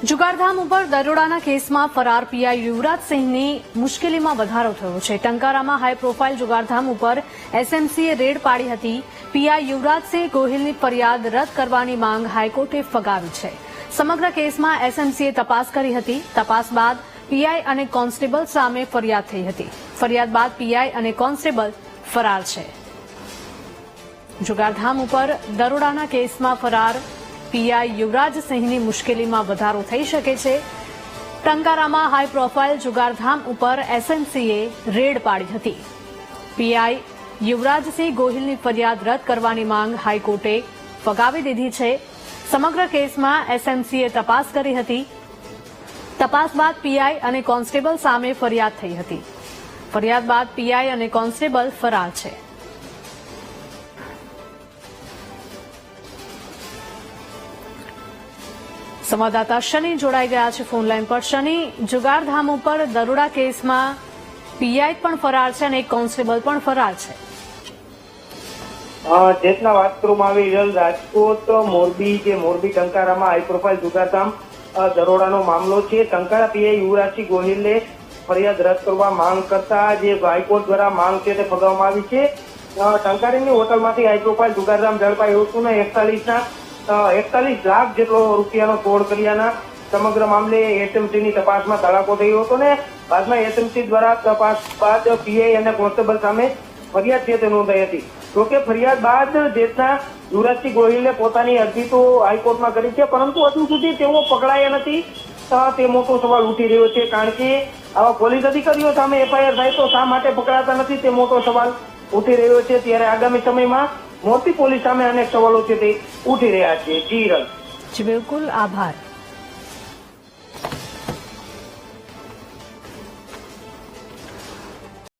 જુગારધામ ઉપર દરોડાના કેસમાં ફરાર પીઆઈ યુવરાજસિંહની મુશ્કેલીમાં વધારો થયો છે. ટંકારામાં હાઈ પ્રોફાઇલ જુગારધામ ઉપર એસએમસીએ રેડ પાડી હતી. પીઆઈ યુવરાજસિંહ ગોહિલની ફરિયાદ રદ કરવાની માંગ હાઈકોર્ટે ફગાવી છે. સમગ્ર કેસમાં એસએમસીએ તપાસ કરી હતી. તપાસ બાદ પીઆઈ અને કોન્સ્ટેબલ સામે ફરિયાદ થઈ હતી. ફરિયાદ બાદ પીઆઈ અને કોન્સ્ટેબલ ફરાર છે. જુગારધામ ઉપર દરોડાના કેસમાં ફરાર પીઆઈ યુવરાજસિંહની મુશ્કેલીમાં વધારો થઈ શકે છે. ટંકારામાં હાઈ પ્રોફાઇલ જુગારધામ ઉપર એસએમસીએ રેડ પાડી હતી. પીઆઈ યુવરાજસિંહ ગોહિલની ફરિયાદ રદ કરવાની માંગ હાઈકોર્ટે ફગાવી દીધી છે. સમગ્ર કેસમાં એસએમસીએ તપાસ કરી હતી. તપાસ બાદ પીઆઈ અને કોન્સ્ટેબલ સામે ફરિયાદ થઈ હતી. ફરિયાદ બાદ પીઆઈ અને કોન્સ્ટેબલ ફરાર છે. સંવાદદાતા શનિ જોડાઈ ગયા છે ફોનલાઈન પર. શનિ જુગારધામ ઉપર દરોડા કેસમાં પીઆઈ પણ ફરાર છે અને એક કોન્સ્ટેબલ પણ ફરાર છે. અ, જેટલા વાત કરવામાં આવી રહેલ રાજકોટ મોરબી કે મોરબી ટંકારામાં હાઈ પ્રોફાઇલ જુગારધામ દરોડાનો મામલો છે. ટંકારા પીઆઈ યુવરાજસિંહ ગોહિલને ફરિયાદ રદ કરવા માંગ કરતા જે હાઈકોર્ટ દ્વારા માંગ છે તે ફગાવવામાં આવી છે. ટંકારીની હોટલમાંથી હાઈ પ્રોફાઇલ જુગારધામ હતું ને એકતાલીસના એકતાલીસ લાખ જેટલો રૂપિયાનો તોડ કર્યાના સમગ્ર મામલે એસએમસીની તપાસમાં ધડાકો થયો હતો ને બાદમાં એસએમસી દ્વારા તપાસ બાદ પીઆઈ અને કોન્સ્ટેબલ સામે ફરિયાદ છે તે નોંધાઈ હતી. જોકે ફરિયાદ બાદ દેશના યુવરાજસિંહ ગોહિલે પોતાની અરજી તો હાઈકોર્ટમાં કરી છે, પરંતુ હજુ સુધી તેઓ પકડાયા નથી. તે મોટો સવાલ ઉઠી રહ્યો છે, કારણ કે આવા પોલીસ અધિકારીઓ સામે એફઆઈઆર થાય તો શા માટે પકડાતા નથી તે મોટો સવાલ ઉઠી રહ્યો છે. ત્યારે આગામી સમયમાં મોટી પોલીસ સામે અનેક સવાલો છે તે ઉઠી રહ્યા છે. જી બિલકુલ. આભાર.